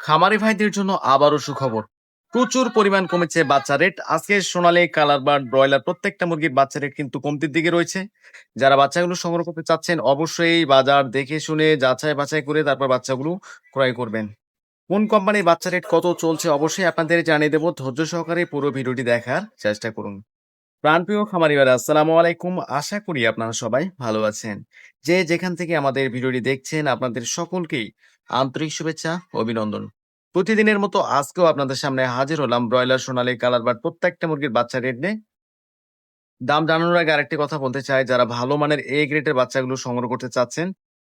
খামারি ভাইদের জন্য আবারও সুখবর। প্রচুর পরিমাণ কমেছে বাচ্চা রেট আজকে সোনালী কালার বার্ড ব্রয়লার প্রত্যেকটা মুরগির বাচ্চা রেট কিন্তু কমতির দিকে রয়েছে। যারা বাচ্চাগুলো সংগ্রহ করতে চাচ্ছেন অবশ্যই বাজার দেখে শুনে যাচাই বাছাই করে তারপর বাচ্চাগুলো ক্রয় করবেন। কোন কোম্পানির বাচ্চা রেট কত চলছে অবশ্যই আপনাদের জানিয়ে দেবো। ধৈর্য সহকারে পুরো ভিডিওটি দেখার চেষ্টা করুন। প্রাণপ্রিয় খামারিবারা, আসসালামু আলাইকুম। আশা করি আপনারা সবাই ভালো আছেন। যে যেখান থেকে আমাদের ভিডিওটি দেখছেন, আপনাদের সকলকেই আন্তরিক শুভেচ্ছা, অভিনন্দন। প্রতিদিনের মতো আজকেও আপনাদের সামনে হাজির হলাম ব্রয়লার সোনালী কালার বাট প্রত্যেকটা মুরগির বাচ্চা রেট নিয়ে। দাম জানানোর আগে আরেকটি কথা বলতে চাই, যারা ভালো মানের এ গ্রেডের বাচ্চাগুলো সংগ্রহ করতে চাচ্ছেন,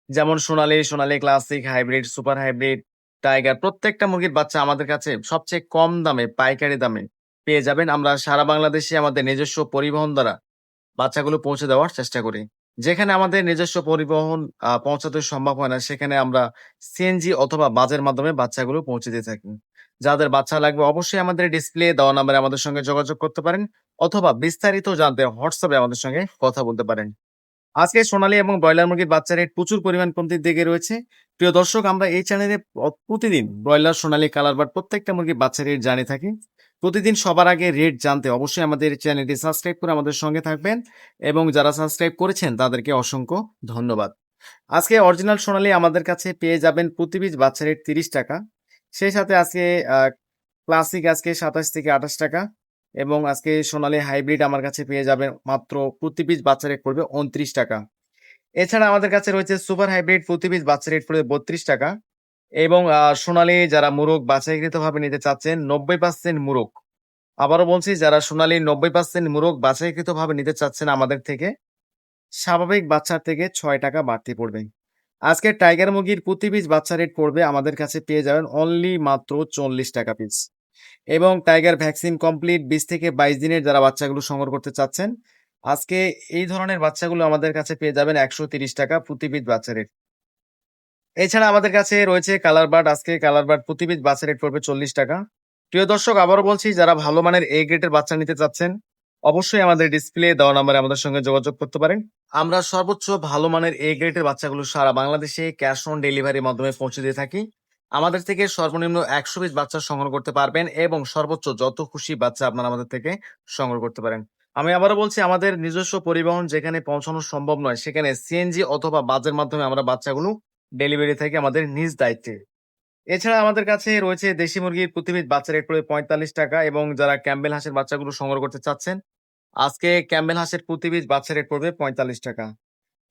যেমন Sonali, Sonali classic hybrid super hybrid tiger প্রত্যেকটা মুরগির বাচ্চা আমাদের কাছে সবচেয়ে কম দামে, পাইকারি দামে পেয়ে যাবেন। আমরা সারা বাংলাদেশে আমাদের নিজস্ব পরিবহন দ্বারা বাচ্চাগুলো পৌঁছে দেওয়ার চেষ্টা করি। যেখানে আমাদের নিজস্ব পরিবহন পৌঁছাতে সম্ভব হয় না, সেখানে আমরা সিএনজি অথবা বাজের মাধ্যমে বাচ্চাগুলো পৌঁছে দিয়ে থাকি। যাদের বাচ্চা লাগবে অবশ্যই আমাদের ডিসপ্লে, দেওয়া নাম্বারে আমাদের সঙ্গে যোগাযোগ করতে পারেন অথবা বিস্তারিত জানতে হোয়াটসঅ্যাপে আমাদের সঙ্গে কথা বলতে পারেন। আজকে সোনালী এবং ব্রয়লার মুরগির বাচ্চা রেট প্রচুর পরিমাণ কমতির দিকে রয়েছে। প্রিয় দর্শক, আমরা এই চ্যানেলে প্রতিদিন ব্রয়লার, সোনালী, কালার বাট প্রত্যেকটা মুরগির বাচ্চা রেট জানিয়ে থাকি। প্রতিদিন সবার আগে রেট জানতে অবশ্যই আমাদের চ্যানেলটি সাবস্ক্রাইব করে আমাদের সঙ্গে থাকবেন এবং যারা সাবস্ক্রাইব করেছেন তাদেরকে অসংখ্য ধন্যবাদ। আজকে অরিজিনাল সোনালী আমাদের কাছে পেয়ে যাবেন প্রতি পিস বাচ্চা রেট তিরিশ টাকা। সেই সাথে আজকে ক্লাসিক আজকে সাতাশ থেকে আঠাশ টাকা। এবং আজকে সোনালী হাইব্রিড আমার কাছে পেয়ে যাবেন মাত্র প্রতি পিস বাচ্চা রেট পড়বে উনত্রিশ টাকা। এছাড়া আমাদের কাছে রয়েছে সুপার হাইব্রিড প্রতি পিস বাচ্চা রেট পড়বে বত্রিশ টাকা এবং সোনালী যারা মুরগ বাছাইকৃত ভাবে নিতে চাচ্ছেন নব্বই পার্সেন্ট মুরগ। আবারও বলছি, যারা সোনালী নব্বই পার্সেন্ট মুরগ বাছাইকৃত ভাবে নিতে চাচ্ছেন আমাদের থেকে, স্বাভাবিক বাচ্চার থেকে ছয় টাকা বাড়তি পড়বে। আজকে টাইগার মুরগির প্রতি পিস বাচ্চা রেট পড়বে আমাদের কাছে পেয়ে যাবেন অনলি মাত্র চল্লিশ টাকা পিস এবং টাইগার ভ্যাকসিন কমপ্লিট বিশ থেকে বাইশ দিনের যারা বাচ্চাগুলো সংগ্রহ করতে চাচ্ছেন, আজকে এই ধরনের বাচ্চাগুলো আমাদের কাছে পেয়ে যাবেন একশো তিরিশ টাকা প্রতি পিস বাচ্চা রেট। এছাড়া আমাদের কাছে রয়েছে কালার বার্ড, আজকে কালার বার্ড প্রতিবিধ বাচ্চা রেট পড়বে চল্লিশ টাকা। প্রিয় দর্শক, আবারও বলছি, যারা ভালো মানের এ গ্রেডের বাচ্চা নিতে চাচ্ছেন, অবশ্যই আমাদের ডিসপ্লে দেওয়া নাম্বারে আমাদের সঙ্গে যোগাযোগ করতে পারেন। আমরা সর্বোচ্চ ভালো মানের এ গ্রেডের বাচ্চাগুলো সারা বাংলাদেশে ক্যাশ অন ডেলিভারির মাধ্যমে পৌঁছে দিয়ে থাকি। আমাদের থেকে সর্বনিম্ন একশো পিস বাচ্চা সংগ্রহ করতে পারবেন এবং সর্বোচ্চ যত খুশি বাচ্চা আপনারা আমাদের থেকে সংগ্রহ করতে পারেন। আমি আবারও বলছি, আমাদের নিজস্ব পরিবহন যেখানে পৌঁছানো সম্ভব নয়, সেখানে সিএনজি অথবা বাজের মাধ্যমে আমরা বাচ্চাগুলো ডেলিভারি থেকে আমাদের নিজ দায়িত্বে। এছাড়া আমাদের কাছে রয়েছে দেশি মুরগির প্রতিবিধ বাচ্চা রেট পড়বে পঁয়তাল্লিশ টাকা এবং যারা ক্যাম্বেল হাঁসের বাচ্চাগুলো সংগ্রহ করতে চাচ্ছেন, আজকে ক্যাম্বেল হাঁসের প্রতিবিধ বাচ্চা রেট পড়বে পঁয়তাল্লিশ টাকা।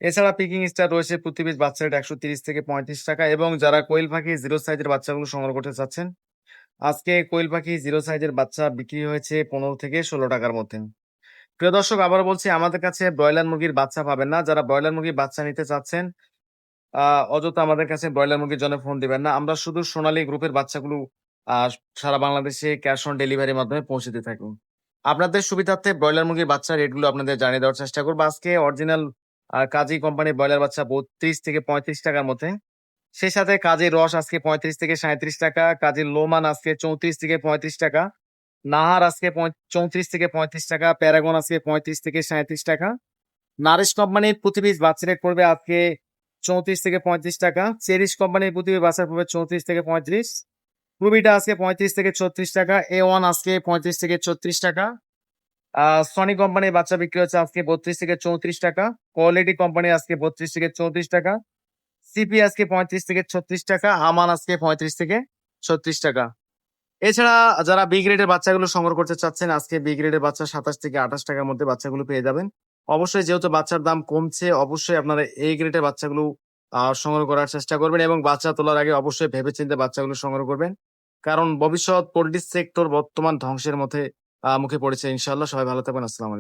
এছাড়া পিকিং স্টার রয়েছে প্রতিবিধ বাচ্চা রেট একশো তিরিশ থেকে পঁয়ত্রিশ টাকা এবং যারা কোয়েল পাখি জিরো সাইজের বাচ্চাগুলো সংগ্রহ করতে চাচ্ছেন, আজকে কোয়েল পাখি জিরো সাইজের বাচ্চা বিক্রি হয়েছে পনেরো থেকে ষোলো টাকার মধ্যে। প্রিয় দর্শক আবার বলছি, আমাদের কাছে ব্রয়লার মুরগির বাচ্চা পাবেন না। যারা ব্রয়লার মুরগির বাচ্চা নিতে চাচ্ছেন অযথা আমাদের কাছে ব্রয়লার মুরগির জন্য ফোন দিবেন না। আমরা শুধু সোনালী গ্রুপের বাচ্চাগুলো সারা বাংলাদেশে ক্যাশ অন ডেলিভারির মাধ্যমে পৌঁছে দিয়ে থাকি। আপনাদের সুবিধার্থে ব্রয়লার মুরগির বাচ্চা রেটগুলো আপনাদের জানিয়ে দেওয়ার চেষ্টা করব। আজকে অরিজিনাল কাজী কোম্পানির ব্রয়লার বাচ্চা বত্রিশ থেকে পঁয়ত্রিশ টাকার মধ্যে। সেই সাথে কাজের রস আজকে পঁয়ত্রিশ থেকে সাঁত্রিশ টাকা, কাজের লোমান আজকে চৌত্রিশ থেকে পঁয়ত্রিশ টাকা, নাহার আজকে চৌত্রিশ থেকে পঁয়ত্রিশ টাকা, প্যারাগন আজকে পঁয়ত্রিশ থেকে সাঁত্রিশ টাকা। নারিশ কোম্পানির প্রতি পিস বাচ্চা রেট পড়বে আজকে চৌত্রিশ থেকে পঁয়ত্রিশ টাকা, চেরিশ কোম্পানির প্রতি বাচ্চা পড়বে চৌত্রিশ থেকে পঁয়ত্রিশ। রুবিটা আজকে পঁয়ত্রিশ থেকে ছত্রিশ টাকা, এ ওয়ান আজকে পঁয়ত্রিশ থেকে ছত্রিশ টাকা। সনি কোম্পানির বাচ্চা বিক্রি হচ্ছে আজকে বত্রিশ থেকে চৌত্রিশ টাকা। কোয়ালিটি কোম্পানি আজকে বত্রিশ থেকে চৌত্রিশ টাকা। সিপি আজকে পঁয়ত্রিশ থেকে ছত্রিশ টাকা। আমান আজকে পঁয়ত্রিশ থেকে ছত্রিশ টাকা। এছাড়া যারা বি গ্রেডের বাচ্চাগুলো সংগ্রহ করতে চাচ্ছেন, আজকে বি গ্রেডের বাচ্চা সাতাশ থেকে আঠাশ টাকার মধ্যে বাচ্চাগুলো পেয়ে যাবেন। অবশ্যই যেহেতু বাচ্চার দাম কমছে, অবশ্যই আপনারা এই গ্রেডের বাচ্চাগুলো সংগ্রহ করার চেষ্টা করবেন এবং বাচ্চা তোলার আগে অবশ্যই ভেবেচিন্তে বাচ্চাগুলো সংগ্রহ করবেন। কারণ ভবিষ্যৎ পোল্ট্রি সেক্টর বর্তমান ধ্বংসের মধ্যে মুখে পড়েছে। ইনশাল্লাহ সবাই ভালো থাকবেন। আসসালামু